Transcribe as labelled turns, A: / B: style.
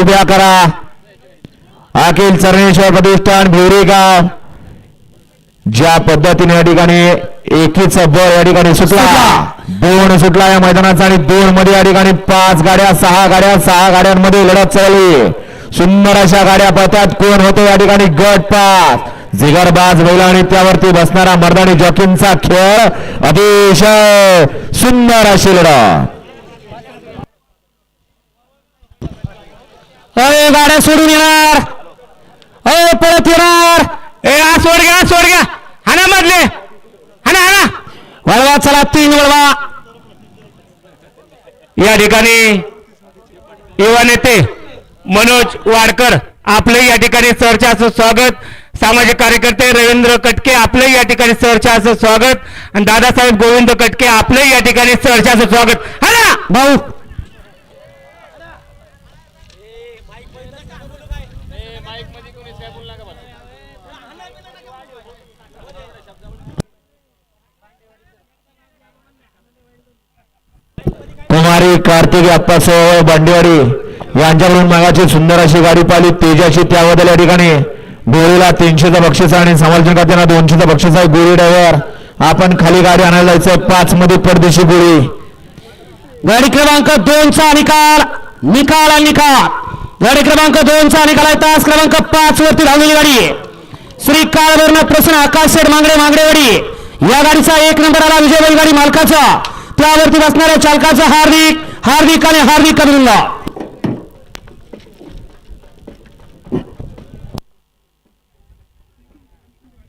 A: उभ्या करा. अखिल चरणेश्वर प्रतिष्ठान भिवरी गाव ज्या पद्धतीने या ठिकाणी एकीच बळ या ठिकाणी सुटला दोन सुटला या मैदानाचा आणि दोन मध्ये या ठिकाणी पाच गाड्या सहा गाड्या सहा गाड्यांमध्ये लढत चालली. सुंदर अशा गाड्या पळतात कोण होतो या ठिकाणी? गट पाच. जिगरबाज बैल आणि त्यावरती बसणारा मर्दानी जॉकींचा खेळ अतिशय सुंदर अशी लढत.
B: अरे गाड्या सोडून येणार. अरे परत येणार. ए आ सोड घ्या सोड घ्या. हाना मधले. हाना हाना वळवा चला तीन वळवा. या ठिकाणी युवा नेते मनोज वाडकर आपले या ठिकाणी सरच्याचं स्वागत. सामाजिक कार्यकर्ते रवींद्र कटके आपले या ठिकाणी सरच्याचं स्वागत. आणि दादासाहेब गोविंद कटके आपले या ठिकाणी सरच्याचं स्वागत. हाना भाऊ
A: कुमारी कार्तिक अप्पासाहेब बांडेवाडी यांच्याकडून मागाची सुंदर अशी गाडी पाहिली. तेजाची त्याबद्दल या ठिकाणी गोळीला तीनशेचा बक्षीस आणि समालोचन करताना दोनशेचा बक्षीस आहे. गोळी ड्रायव्हर आपण खाली गाडी आणायला जायचं पाच मध्ये परदेशी गोळी
B: गाडी क्रमांक दोनचा निकाल. निकाल निकाल. गाडी क्रमांक दोनचा निकाल आहे तास क्रमांक पाच वरती धावलेली गाडी. आहे. श्री काळवर्ण प्रश्न आकाश शेठ मांगडे मांगडेवाडी. या गाडीचा एक नंबर आला विजय बैलगाडी मालकाचा. त्यावरती बसणाऱ्या चालकाचा हार्दिक हार्दिक आणि हार्दिक अभिनंदन.